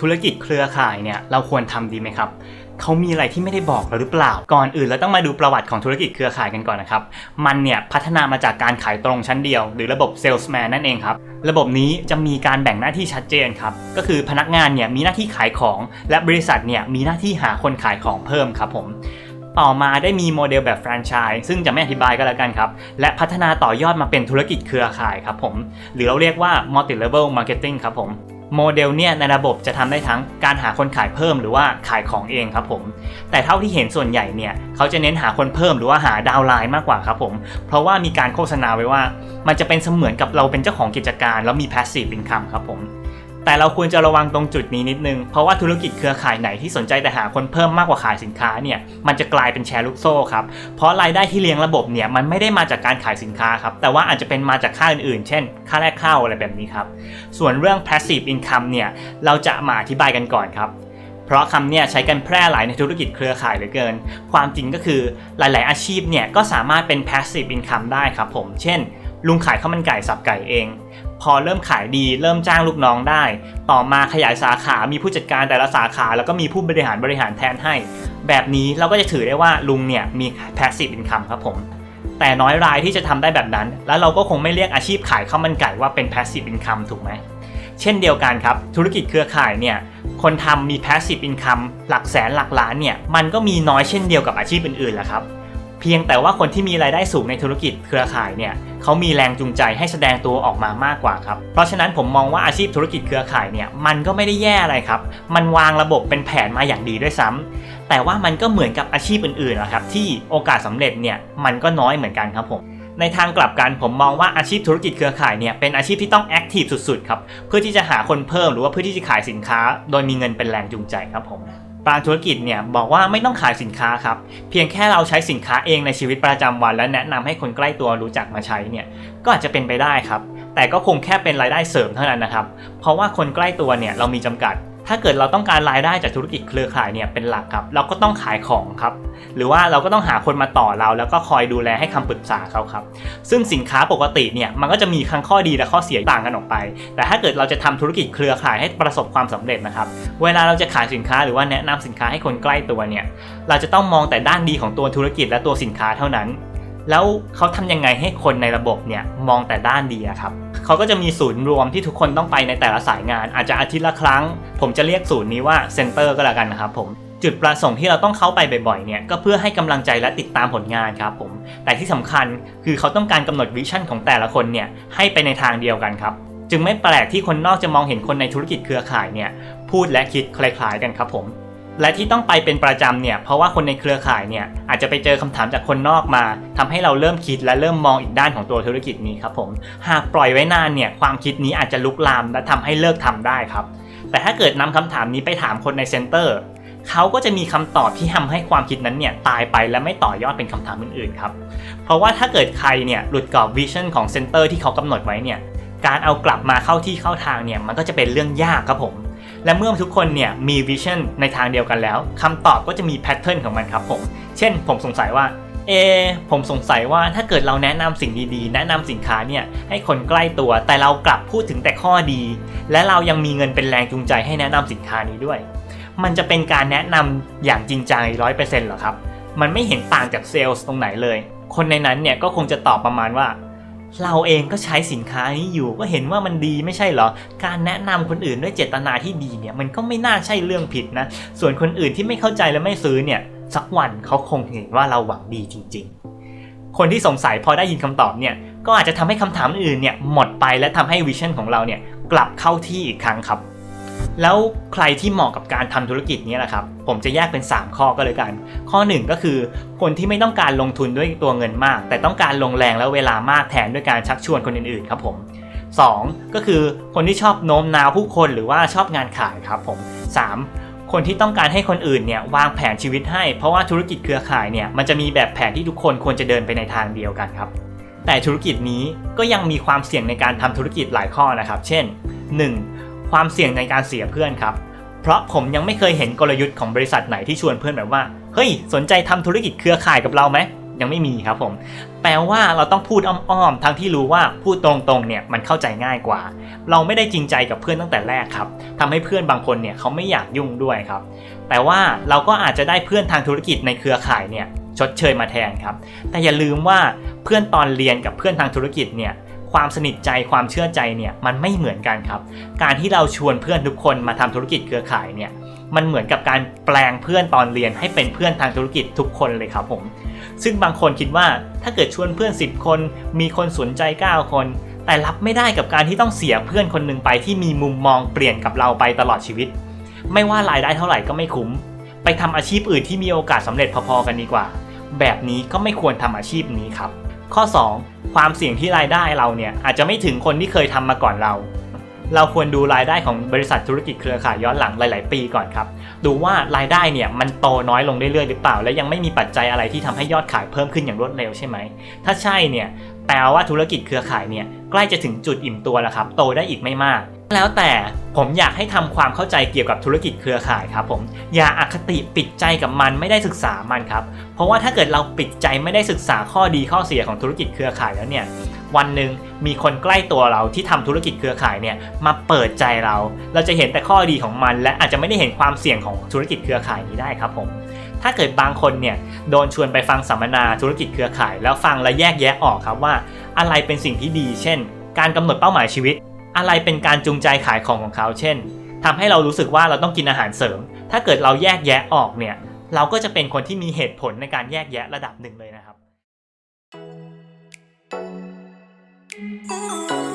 ธุรกิจเครือข่ายเนี่ยเราควรทำดีไหมครับเขามีอะไรที่ไม่ได้บอกเราหรือเปล่า ก่อนอื่นเราต้องมาดูประวัติของธุรกิจเครือข่ายกันก่อนนะครับ มันเนี่ยพัฒนามาจากการขายตรงชั้นเดียว หรือระบบ salesman นั่นเองครับ ระบบนี้จะมีการแบ่งหน้าที่ชัดเจนครับ ก็คือพนักงานเนี่ยมีหน้าที่ขายของ และบริษัทเนี่ยมีหน้าที่หาคนขายของเพิ่มครับผมต่อมาได้มีโมเดลแบบแฟรนไชส์ซึ่งจะไม่อธิบายก็แล้วกันครับ และพัฒนาต่อยอดมาเป็นธุรกิจเครือข่ายครับผม หรือเราเรียกว่า multi level marketing ครับผม โมเดลเนี่ยในระบบจะทำได้ทั้งการหาคนขายเพิ่มหรือว่าขายของเองครับผม แต่เท่าที่เห็นส่วนใหญ่เนี่ยเขาจะเน้นหาคนเพิ่มหรือว่าหาดาวไลน์มากกว่าครับผม เพราะว่ามีการโฆษณาไว้ว่า มันจะเป็นเสมือนกับเราเป็นเจ้าของกิจการ แล้วมี passive income ครับผม แต่เราควรจะระวังตรงจุดนี้นิดนึง เพราะว่าธุรกิจเครือข่ายไหนที่สนใจแต่หาคนเพิ่มมากกว่าขายสินค้าเนี่ยมันจะกลายเป็นแชร์ลูกโซ่ครับ เพราะรายได้ที่เลี้ยงระบบเนี่ยมันไม่ได้มาจากการขายสินค้าครับ แต่ว่าอาจจะเป็นมาจากค่าอื่นๆ เช่น ค่าแรกเข้าอะไรแบบนี้ครับ ส่วนเรื่อง passive income เนี่ยเราจะมาอธิบายกันก่อนครับเพราะคำเนี่ยใช้กันแพร่หลายในธุรกิจเครือข่ายเหลือเกิน ความจริงก็คือหลาย ๆ อาชีพเนี่ยก็สามารถเป็น passive income ได้ครับผม เช่น ลุงขายข้าวมันไก่สับไก่เอง พอเริ่มขายดีเริ่มจ้างลูกน้องได้ ต่อมาขยายสาขา มีผู้จัดการแต่ละสาขา แล้วก็มีผู้บริหารบริหารแทนให้ แบบนี้เราก็จะถือได้ว่าลุงเนี่ยมี passive income ครับผม แต่น้อยรายที่จะทำได้แบบนั้น แล้วเราก็คงไม่เรียกอาชีพขายข้าวมันไก่ว่าเป็น passive income ถูกไหมเช่นเดียวกันครับ ธุรกิจเครือข่ายเนี่ยคนทำมี passive income หลักแสนหลักล้านเนี่ยมันก็มีน้อยเช่นเดียวกับอาชีพอื่นๆแหละครับ พียงแต่ว่าคนที่มีรายได้สูงในธุรกิจเครือข่ายเนี่ยเขามีแรงจูงใจให้แสดงตัวออกมามากกว่าครับ เพราะฉะนั้นผมมองว่าอาชีพธุรกิจเครือข่ายเนี่ยมันก็ไม่ได้แย่อะไรครับ มันวางระบบเป็นแผนมาอย่างดีด้วยซ้ำแต่ว่ามันก็เหมือนกับอาชีพอื่นๆนะครับที่โอกาสสำเร็จเนี่ยมันก็น้อยเหมือนกันครับผมในทางกลับกันผมมองว่าอาชีพธุรกิจเครือข่ายเนี่ยเป็นอาชีพที่ต้องแอคทีฟสุดๆครับเพื่อที่จะหาคนเพิ่มหรือว่าเพื่อที่จะขายสินค้า โดยมีเงินเป็นแรงจูงใจครับผม บางธุรกิจเนี่ยบอกว่าไม่ต้องขายสินค้าครับ เพียงแค่เราใช้สินค้าเองในชีวิตประจำวัน และแนะนำให้คนใกล้ตัวรู้จักมาใช้เนี่ยก็อาจจะเป็นไปได้ครับ แต่ก็คงแค่เป็นรายได้เสริมเท่านั้นนะครับ เพราะว่าคนใกล้ตัวเนี่ยเรามีจำกัด ถ้าเกิดเราต้องการรายได้จากธุรกิจเครือข่ายเนี่ยเป็นหลักครับ เราก็ต้องขายของครับ หรือว่าเราก็ต้องหาคนมาต่อเราแล้วก็คอยดูแลให้คำปรึกษาเขาครับ ซึ่งสินค้าปกติเนี่ยมันก็จะมีทั้งข้อดีและข้อเสียต่างกันออกไป แต่ถ้าเกิดเราจะทำธุรกิจเครือข่ายให้ประสบความสำเร็จนะครับ เวลาเราจะขายสินค้าหรือว่าแนะนำสินค้าให้คนใกล้ตัวเนี่ย เราจะต้องมองแต่ด้านดีของตัวธุรกิจและตัวสินค้าเท่านั้น แล้วเขาทำยังไงให้คนในระบบเนี่ยมองแต่ด้านดีครับเขาก็จะมีศูนย์รวมที่ทุกคนต้องไปในแต่ละสายงาน อาจจะอาทิตย์ละครั้ง ผมจะเรียกศูนย์นี้ว่าเซ็นเตอร์ก็แล้วกันนะครับผมจุดประสงค์ที่เราต้องเข้าไปบ่อยๆเนี่ยก็เพื่อให้กำลังใจและติดตามผลงานครับผม แต่ที่สำคัญคือเขาต้องการกำหนดวิชั่นของแต่ละคนเนี่ยให้ไปในทางเดียวกันครับ จึงไม่แปลกที่คนนอกจะมองเห็นคนในธุรกิจเครือข่ายเนี่ยพูดและคิดคล้ายๆกันครับผม และที่ต้องไปเป็นประจำเนี่ยเพราะว่าคนในเครือข่ายเนี่ยอาจจะไปเจอคำถามจากคนนอกมาทำให้เราเริ่มคิดและเริ่มมองอีกด้านของตัวธุรกิจนี้ครับผมหากปล่อยไว้นานเนี่ยความคิดนี้อาจจะลุกลามและทำให้เลิกทำได้ครับ แต่ถ้าเกิดนำคำถามนี้ไปถามคนในเซ็นเตอร์เขาก็จะมีคำตอบที่ทำให้ความคิดนั้นเนี่ยตายไปและไม่ต่อยอดเป็นคำถามอื่นๆครับเพราะว่าถ้าเกิดใครเนี่ยหลุดกรอบวิชั่นของเซ็นเตอร์ที่เขากำหนดไว้เนี่ยการเอากลับมาเข้าที่เข้าทางเนี่ยมันก็จะเป็นเรื่องยากครับผม และเมื่อทุกคนเนี่ยมีวิชั่นในทางเดียวกันแล้วคำตอบก็จะมีแพทเทิร์นของมันครับผม เช่นผมสงสัยว่าเอผมสงสัยว่าถ้าเกิดเราแนะนำสิ่งดีๆ แนะนำสินค้าเนี่ยให้คนใกล้ตัวแต่เรากลับพูดถึงแต่ข้อดี และเรายังมีเงินเป็นแรงจูงใจให้แนะนำสินค้านี้ด้วย มันจะเป็นการแนะนำอย่างจริงใจร้อยเปอร์เซ็นต์หรอครับ มันไม่เห็นต่างจากเซลล์ตรงไหนเลย คนในนั้นเนี่ยก็คงจะตอบประมาณว่า เราเองก็ใช้สินค้านี้อยู่ก็เห็นว่ามันดีไม่ใช่เหรอ การแนะนำคนอื่นด้วยเจตนาที่ดีเนี่ยมันก็ไม่น่าใช่เรื่องผิดนะ ส่วนคนอื่นที่ไม่เข้าใจและไม่ซื้อเนี่ยสักวันเขาคงเห็นว่าเราหวังดีจริง ๆ คนที่สงสัยพอได้ยินคำตอบเนี่ยก็อาจจะทำให้คำถามอื่นเนี่ยหมดไปและทำให้วิชั่นของเราเนี่ยกลับเข้าที่อีกครั้งครับ แล้วใครที่เหมาะกับการทำธุรกิจนี้แหละครับ ผมจะแยกเป็น 3 ข้อก็เลยกัน ข้อ 1 ก็คือคนที่ไม่ต้องการลงทุนด้วยตัวเงินมาก แต่ต้องการลงแรงและเวลามากแทนด้วยการชักชวนคนอื่นๆครับผม 2 ก็คือคนที่ชอบโน้มน้าวผู้คนหรือว่าชอบงานขายครับผม 3 คนที่ต้องการให้คนอื่นเนี่ยวางแผนชีวิตให้ เพราะว่าธุรกิจเครือข่ายเนี่ยมันจะมีแบบแผนที่ทุกคนควรจะเดินไปในทางเดียวกันครับ แต่ธุรกิจนี้ก็ยังมีความเสี่ยงในการทำธุรกิจหลายข้อนะครับ เช่น 1. ความเสี่ยงในการเสียเพื่อนครับ เพราะผมยังไม่เคยเห็นกลยุทธ์ของบริษัทไหนที่ชวนเพื่อนแบบว่า เฮ้ย สนใจทำธุรกิจเครือข่ายกับเราไหมยังไม่มีครับผม แปลว่าเราต้องพูดอ้อมๆ ทั้งที่รู้ว่าพูดตรงๆ เนี่ยมันเข้าใจง่ายกว่า เราไม่ได้จริงใจกับเพื่อนตั้งแต่แรกครับทำให้เพื่อนบางคนเนี่ยเขาไม่อยากยุ่งด้วยครับ แต่ว่าเราก็อาจจะได้เพื่อนทางธุรกิจในเครือข่ายเนี่ยชดเชยมาแทนครับ แต่อย่าลืมว่าเพื่อนตอนเรียนกับเพื่อนทางธุรกิจเนี่ย ความสนิทใจความเชื่อใจเนี่ยมันไม่เหมือนกันครับ การที่เราชวนเพื่อนทุกคนมาทำธุรกิจเครือข่ายเนี่ยมันเหมือนกับการแปลงเพื่อนตอนเรียนให้เป็นเพื่อนทางธุรกิจทุกคนเลยครับผม ซึ่งบางคนคิดว่าถ้าเกิดชวนเพื่อน 10 คน มีคนสนใจ 9 คน แต่รับไม่ได้กับการที่ต้องเสียเพื่อนคนหนึ่งไปที่มีมุมมองเปลี่ยนกับเราไปตลอดชีวิต ไม่ว่ารายได้เท่าไหร่ก็ไม่คุ้ม ไปทำอาชีพอื่นที่มีโอกาสสำเร็จพอๆกันดีกว่า แบบนี้ก็ไม่ควรทำอาชีพนี้ครับ ข้อ 2 ความเสี่ยงที่รายได้เราเนี่ยอาจจะไม่ถึงคนที่เคยทำมาก่อนเรา เราควรดูรายได้ของบริษัทธุรกิจเครือข่ายย้อนหลังหลาย ๆ ปีก่อนครับ ดูว่ารายได้เนี่ยมันโตน้อยลงเรื่อย ๆ หรือเปล่า และยังไม่มีปัจจัยอะไรที่ทำให้ยอดขายเพิ่มขึ้นอย่างรวดเร็วใช่ไหม ถ้าใช่เนี่ยแปลว่าธุรกิจเครือข่ายเนี่ยใกล้จะถึงจุดอิ่มตัวแล้วครับ โตได้อีกไม่มาก แล้วแต่ผมอยากให้ทำความเข้าใจเกี่ยวกับธุรกิจเครือข่ายครับผมอย่าอาคติปิดใจกับมันไม่ได้ศึกษามันครับ เพราะว่าถ้าเกิดเราปิดใจไม่ได้ศึกษาข้อดีข้อเสียของธุรกิจเครือข่ายแล้วเนี่ย วันหนึ่งมีคนใกล้ตัวเราที่ทำธุรกิจเครือข่ายเนี่ยมาเปิดใจเรา เราจะเห็นแต่ข้อดีของมัน และอาจจะไม่ได้เห็นความเสี่ยงของธุรกิจเครือข่ายนี้ได้ครับผมถ้าเกิดบางคนเนี่ยโดนชวนไปฟังสัมมนาธุรกิจเครือข่าย แล้วฟังและแยกแยะออกครับว่า อะไรเป็นสิ่งที่ดี เช่น การกำหนดเป้าหมายชีวิต อะไรเป็นการจูงใจขายของของเขา เช่นทำให้เรารู้สึกว่าเราต้องกินอาหารเสริม ถ้าเกิดเราแยกแยะออกเนี่ยเราก็จะเป็นคนที่มีเหตุผลในการแยกแยะระดับหนึ่งเลยนะครับ Oh.